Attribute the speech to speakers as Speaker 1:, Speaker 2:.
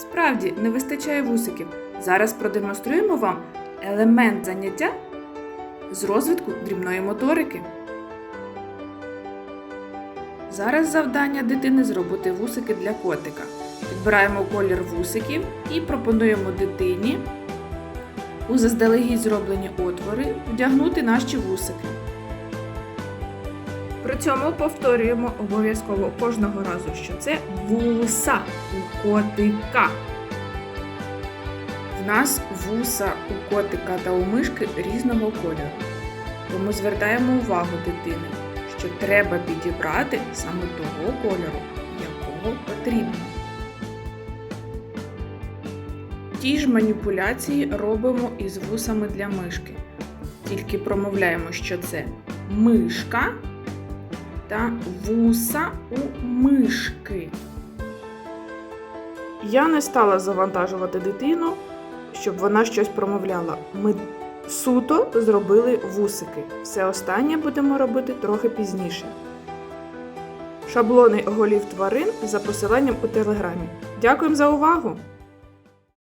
Speaker 1: Справді, не вистачає вусиків. Зараз продемонструємо вам елемент заняття з розвитку дрібної моторики. Зараз завдання дитини зробити вусики для котика. Підбираємо колір вусиків і пропонуємо дитині у заздалегідь зроблені отвори вдягнути наші вусики. При цьому повторюємо обов'язково кожного разу, що це вуса у котика. В нас вуса у котика та у мишки різного кольору. Тому звертаємо увагу дитини, що треба підібрати саме того кольору, якого потрібно. Ті ж маніпуляції робимо із вусами для мишки. Тільки промовляємо, що це мишка та вуса у мишки. Я не стала завантажувати дитину, щоб вона щось промовляла. Ми суто зробили вусики. Все останнє будемо робити трохи пізніше. Шаблони голів тварин за посиланням у телеграмі. Дякуємо за увагу!